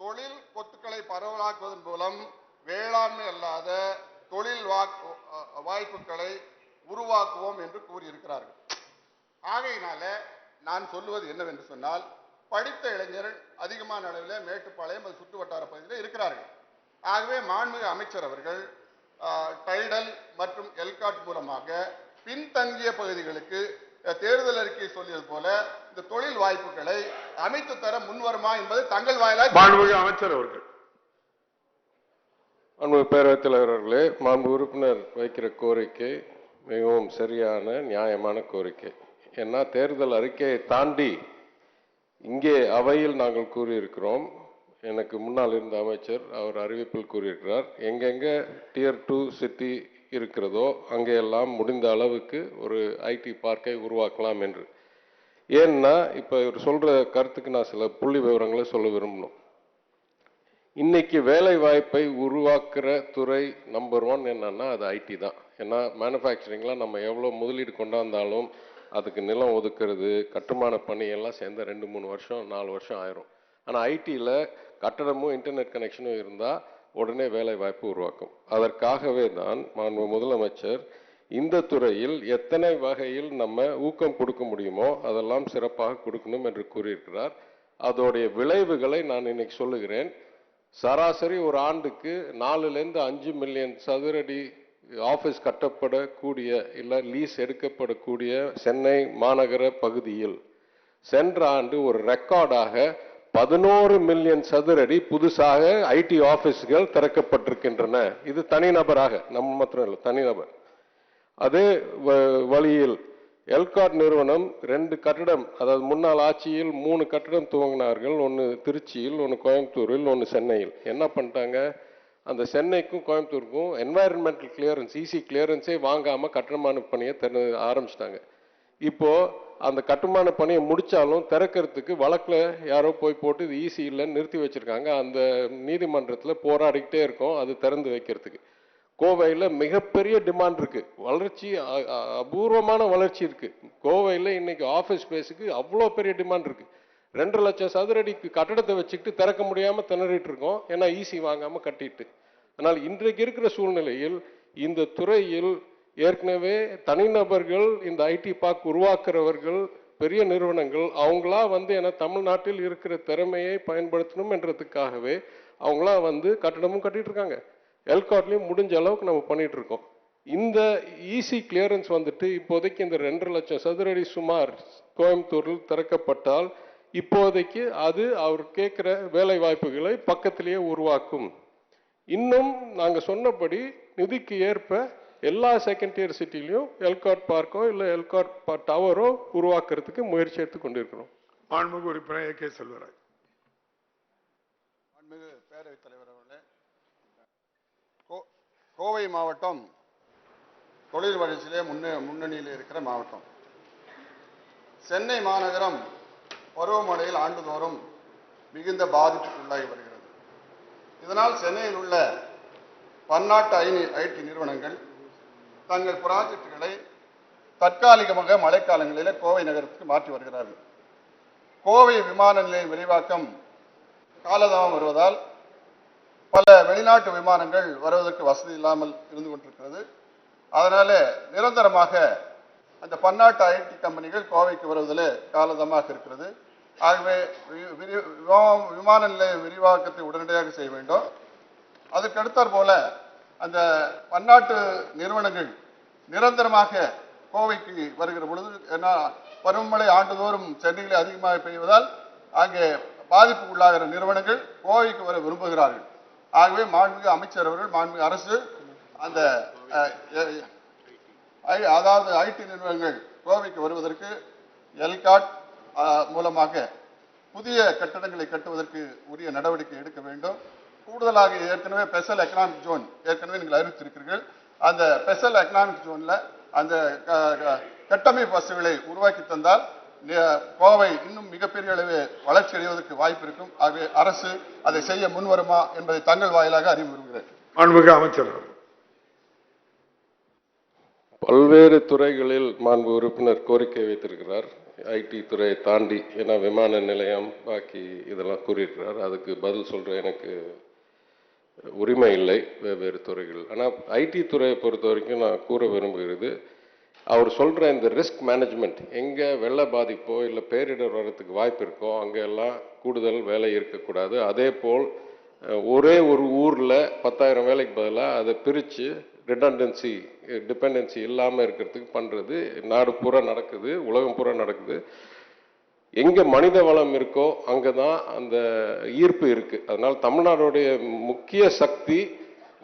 தொழில் கொத்துக்களை பரவலாக்குவதன் மூலம் வேளாண்மை அல்லாத தொழில் வாக்கு வாய்ப்புகளை உருவாக்குவோம் என்று கூறியிருக்கிறார்கள். ஆகையினால நான் சொல்லுவது என்னவென்று சொன்னால் படித்த இளைஞர்கள் அதிகமான அளவில் மேட்டுப்பாளையம் அது சுற்று வட்டார பகுதியில் இருக்கிறார்கள். ஆகவே மாண்புமிகு அமைச்சர் அவர்கள் டைடல் மற்றும் எல்காட் மூலமாக பின்தங்கிய பகுதிகளுக்கு தேர்தல் அறிக்கை சொல்லியது போல இந்த தொழில் வாய்ப்புகளை அமைத்து தர முன்வருமா என்பது தங்கள் வாயிலாக மாண்புமிகு அமைச்சர் அவர்கள். மாண்பு பேரவைத் தலைவர் அவர்களே மாண்பு உறுப்பினர் வைக்கிற கோரிக்கை மிகவும் சரியான நியாயமான கோரிக்கை. ஏன்னா தேர்தல் அறிக்கையை தாண்டி இங்கே அவையில் நாங்கள் கூறியிருக்கிறோம். எனக்கு முன்னால் இருந்த அமைச்சர் அவர் அறிவிப்பில் கூறியிருக்கிறார். எங்கெங்க டியர் டூ சிட்டி இருக்கிறதோ அங்கேயெல்லாம் முடிந்த அளவுக்கு ஒரு ஐடி பார்க்கை உருவாக்கலாம் என்று. ஏன்னா இப்போ இவர் சொல்ற கருத்துக்கு நான் சில புள்ளி விவரங்களை சொல்ல விரும்பணும். இன்னைக்கு வேலை வாய்ப்பை உருவாக்குற துறை நம்பர் ஒன் என்னன்னா அது ஐடி தான். ஏன்னா மேனுஃபேக்சரிங்லாம் நம்ம எவ்வளோ முதலீடு கொண்டாந்தாலும் அதுக்கு நிலம் ஒதுக்குறது கட்டுமான பணியெல்லாம் சேர்ந்த ரெண்டு மூணு வருஷம் நாலு வருஷம் ஆயிரும். ஆனால் ஐடியில் கட்டடமும் இன்டர்நெட் கனெக்ஷனும் இருந்தால் உடனே வேலை வாய்ப்பு உருவாக்கும். அதற்காகவே தான் மாண்பு முதலமைச்சர் இந்த துறையில் எத்தனை வகையில் நம்ம ஊக்கம் கொடுக்க முடியுமோ அதெல்லாம் சிறப்பாக கொடுக்கணும் என்று கூறியிருக்கிறார். அதோடைய விளைவுகளை நான் இன்னைக்கு சொல்லுகிறேன். சராசரி ஒரு ஆண்டுக்கு நாலுலேருந்து அஞ்சு மில்லியன் சதுரடி ஆஃபீஸ் கட்டப்படக்கூடிய இல்லை லீஸ் எடுக்கப்படக்கூடிய சென்னை மாநகர பகுதியில் சென்ற ஆண்டு ஒரு ரெக்கார்டாக பதினோரு மில்லியன் சதுரடி புதுசாக ஐடி ஆபீஸ்கள் திறக்கப்பட்டிருக்கின்றன. இது தனிநபராக நம்ம மாத்திரம் இல்லை தனிநபர் அதே வ- வழியில் எல்காட் நிறுவனம் ரெண்டு கட்டடம் அதாவது முன்னாள் ஆட்சியில் மூணு கட்டடம் துவங்கினார்கள். ஒன்று திருச்சியில் ஒன்று கோயம்புத்தூரில் ஒன்று சென்னையில். என்ன பண்ணிட்டாங்க? அந்த சென்னைக்கும் கோயம்புத்தூருக்கும் என்வாயர்மெண்டல் கிளியரன்ஸ் இசி கிளியரன்ஸே வாங்காமல் கட்டுமான பணியை திற ஆரம்பிச்சிட்டாங்க. இப்போது அந்த கட்டுமான பணியை முடித்தாலும் திறக்கிறதுக்கு வழக்கில் யாரோ போய் போட்டு இது ஈஸி இல்லைன்னு நிறுத்தி வச்சுருக்காங்க. அந்த நீதிமன்றத்தில் போராடிக்கிட்டே இருக்கோம். அது திறந்து வைக்கிறதுக்கு. கோவையில் மிகப்பெரிய டிமாண்ட் இருக்குது வளர்ச்சி அபூர்வமான வளர்ச்சி இருக்குது கோவையில் இன்றைக்கி ஆஃபீஸ் ஸ்பேஸுக்கு அவ்வளோ பெரிய டிமாண்ட் இருக்குது ரெண்டு லட்சம் சதுரடிக்கு கட்டடத்தை வச்சுக்கிட்டு திறக்க முடியாமல் திணறிட்டு இருக்கோம். ஏன்னா ஈசி வாங்காமல் கட்டிட்டு. ஆனால் இன்றைக்கு இருக்கிற சூழ்நிலையில் இந்த துறையில் ஏற்கனவே தனிநபர்கள் இந்த ஐடி பார்க் உருவாக்குறவர்கள் பெரிய நிறுவனங்கள் அவங்களா வந்து என தமிழ்நாட்டில் இருக்கிற திறமையை பயன்படுத்தணும் என்றதுக்காகவே அவங்களா வந்து கட்டடமும் கட்டிட்டு இருக்காங்க எல்காட்லையும் முடிஞ்ச அளவுக்கு நம்ம பண்ணிட்டு இருக்கோம் இந்த ஈசி கிளியரன்ஸ் வந்துட்டு இப்போதைக்கு இந்த ரெண்டரை லட்சம் சதுரடி சுமார் கோயம்புத்தூரில் திறக்கப்பட்டால் இப்போதைக்கு அது அவர் கேட்குற வேலை வாய்ப்புகளை பக்கத்திலேயே உருவாக்கும். இன்னும் நாங்கள் சொன்னபடி நிதிக்கு ஏற்ப எல்லா செகண்ட் டியர் சிட்டிலையும் எல்காட் பார்க்கோ இல்லை எல்காட் டவரோ உருவாக்குறதுக்கு முயற்சி எடுத்து கொண்டிருக்கிறோம். மாண்புமிகு உறுப்பினர் ஏ. கே. செல்வராஜ். மாண்புமிகு பேரவைத் தலைவர் அவர்களே கோ- கோவை மாவட்டம் தொழில் வளர்ச்சியிலே முன்னே முன்னணியில் இருக்கிற மாவட்டம். சென்னை மாநகரம் பருவமழையில் ஆண்டுதோறும் மிகுந்த பாதிப்புக்குள்ளாகி வருகிறது. இதனால் சென்னையில் உள்ள பன்னாட்டு ஐ- ஐடி நிறுவனங்கள் தங்கள் ப்ராஜெக்டுகளை தற்காலிகமாக மழைக்காலங்களில் கோவை நகரத்துக்கு மாற்றி வருகிறார்கள். கோவை விமான நிலைய விரிவாக்கம் காலதாமம் வருவதால் பல வெளிநாட்டு விமானங்கள் வருவதற்கு வசதி இல்லாமல் இருந்து கொண்டிருக்கிறது. அதனால நிரந்தரமாக அந்த பன்னாட்டு ஐடி கம்பெனிகள் கோவைக்கு வருவதில் காலதாமாக இருக்கிறது. ஆகவே விரி- விமா- விமான நிலைய விரிவாக்கத்தை உடனடியாக செய்ய வேண்டும். அதற்கடுத்தாற் போல அந்த பன்னாட்டு நிறுவனங்கள் நிரந்தரமாக கோவைக்கு வருகிற பொழுது ஏன்னா பருவமழை ஆண்டுதோறும் சென்னையில் அதிகமாக பெய்வதால் அங்கே பாதிப்புக்குள்ளாகிற நிறுவனங்கள் கோவைக்கு வர விரும்புகிறார்கள். ஆகவே மாண்புமிகு அமைச்சர் அவர்கள் மாண்புமிகு அரசு அந்த ஐ- அதாவது ஐடி நிறுவனங்கள் கோவைக்கு வருவதற்கு எல்காட் மூலமாக புதிய கட்டடங்களை கட்டுவதற்கு உரிய நடவடிக்கை எடுக்க வேண்டும். கூடுதலாக ஏற்கனவே ஸ்பெஷல் எக்கனாமிக் ஜோன் ஏற்கனவே நீங்கள் அறிவித்திருக்கிறீர்கள். அந்த ஸ்பெஷல் எக்கனாமிக் ஜோன்ல அந்த க- க- கட்டமைப்பு வசதிகளை உருவாக்கி தந்தால் கோவை இன்னும் மிகப்பெரிய அளவில் வளர்ச்சி அடைவதற்கு வாய்ப்பு இருக்கும். ஆகவே அரசு அதை செய்ய முன்வருமா என்பதை தங்கள் வாயிலாக அறிய விரும்புகிறேன். மாண்புமிகு அமைச்சர் பல்வேறு துறைகளில் மாண்பு உறுப்பினர் கோரிக்கை வைத்திருக்கிறார். ஐடி துறையை தாண்டி ஏன்னா விமான நிலையம் பாக்கி இதெல்லாம் கூறியிருக்கிறார். அதுக்கு பதில் சொல்ற எனக்கு உரிமை இல்லை வெவ்வேறு துறைகள் ஆனால் ஐடி துறையை பொறுத்த வரைக்கும் நான் கூற விரும்புகிறது அவர் சொல்கிற இந்த ரிஸ்க் மேனேஜ்மெண்ட் எங்கே வெள்ள பாதிப்போ இல்லை பேரிடர் வர்றதுக்கு வாய்ப்பு இருக்கோ அங்கெல்லாம் கூடுதல் வேலை இருக்கக்கூடாது. அதே போல் ஒரே ஒரு ஊரில் பத்தாயிரம் வேலைக்கு பதிலாக அதை பிரித்து ரிடண்டன்சி டிபெண்டன்சி இல்லாமல் இருக்கிறதுக்கு பண்ணுறது நாடு பூரா நடக்குது உலகம் பூரா நடக்குது. எங்க மனித வளம் இருக்கோ அங்கதான் அந்த ஈர்ப்பு இருக்கு. அதனால தமிழ்நாடுடைய முக்கிய சக்தி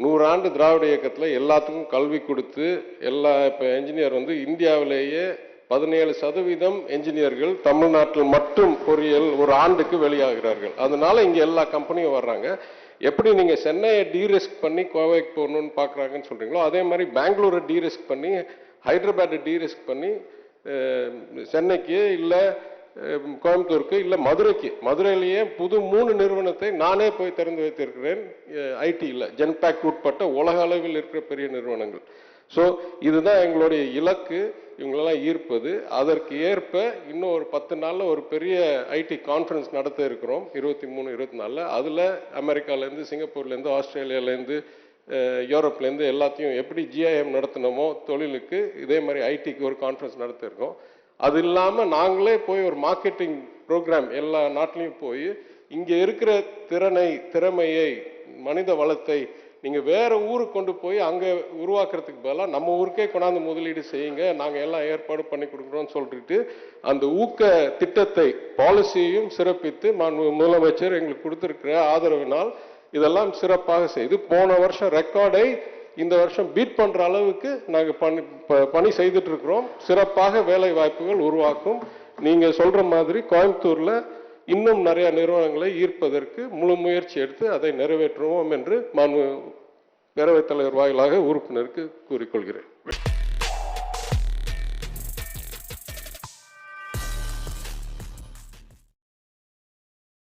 நூறாண்டு திராவிட இயக்கத்துல எல்லாத்துக்கும் கல்வி கொடுத்து எல்லா இப்ப என்ஜினியர் வந்து இந்தியாவிலேயே பதினேழு சதவீதம் என்ஜினியர்கள் தமிழ்நாட்டில் மட்டும் பொறியியல் ஒரு ஆண்டுக்கு வெளியாகிறார்கள். அதனால இங்க எல்லா கம்பெனியும் வர்றாங்க. எப்படி நீங்க சென்னையை டீரிஸ்க் பண்ணி கோவைக்கு போகணும்னு பாக்குறாங்கன்னு சொல்றீங்களோ அதே மாதிரி பெங்களூரை டீரிஸ்க் பண்ணி ஹைதராபாத்தை டீரிஸ்க் பண்ணி சென்னைக்கு இல்லை கோயம்புத்தூருக்கு இல்லை மதுரைக்கு. மதுரையிலேயே புது மூணு நிறுவனத்தை நானே போய் திறந்து வைத்திருக்கிறேன். ஐடியில் ஜென்பேக் உட்பட்ட உலக அளவில் இருக்கிற பெரிய நிறுவனங்கள். ஸோ இதுதான் எங்களுடைய இலக்கு. இவங்களெல்லாம் ஈர்ப்பது. அதற்கு ஏற்ப இன்னும் ஒரு பத்து நாளில் ஒரு பெரிய ஐடி கான்ஃபரன்ஸ் நடத்த இருக்கிறோம். இருபத்தி மூணு இருபத்தி நாலில். அதில் அமெரிக்காலேருந்து சிங்கப்பூர்லேருந்து ஆஸ்திரேலியாலேருந்து யூரோப்லேருந்து எல்லாத்தையும் எப்படி ஜிஐஎம் நடத்தினோமோ தொழிலுக்கு இதே மாதிரி ஐடிக்கு ஒரு கான்ஃபரன்ஸ் நடத்திருக்கோம். அது இல்லாமல் நாங்களே போய் ஒரு மார்க்கெட்டிங் ப்ரோக்ராம் எல்லா நாட்டிலையும் போய் இங்கே இருக்கிற திறனை திறமையை மனித வளத்தை நீங்கள் வேற ஊருக்கு கொண்டு போய் அங்கே உருவாக்குறதுக்கு பதிலாக நம்ம ஊருக்கே கொண்டாந்து முதலீடு செய்யுங்க நாங்கள் எல்லாம் ஏற்பாடு பண்ணி கொடுக்குறோம்னு சொல்லிட்டு அந்த ஊக்க திட்டத்தை பாலிசியையும் சிறப்பித்து முதலமைச்சர் எங்களுக்கு கொடுத்துருக்கிற ஆதரவினால் இதெல்லாம் சிறப்பாக செய்து போன வருஷம் ரெக்கார்டை இந்த வருஷம் பீட் பண்ணுற அளவுக்கு நாங்கள் பணி ப- பணி செய்துட்டு இருக்கிறோம் சிறப்பாக வேலை வாய்ப்புகள் உருவாக்கும். நீங்கள் சொல்கிற மாதிரி கோயம்புத்தூரில் இன்னும் நிறைய நிறுவனங்களை ஈர்ப்பதற்கு முழு முயற்சி எடுத்து அதை நிறைவேற்றுவோம் என்று மாண்பு பேரவைத் தலைவர் வாயிலாக உறுப்பினருக்கு கூறிக்கொள்கிறேன்.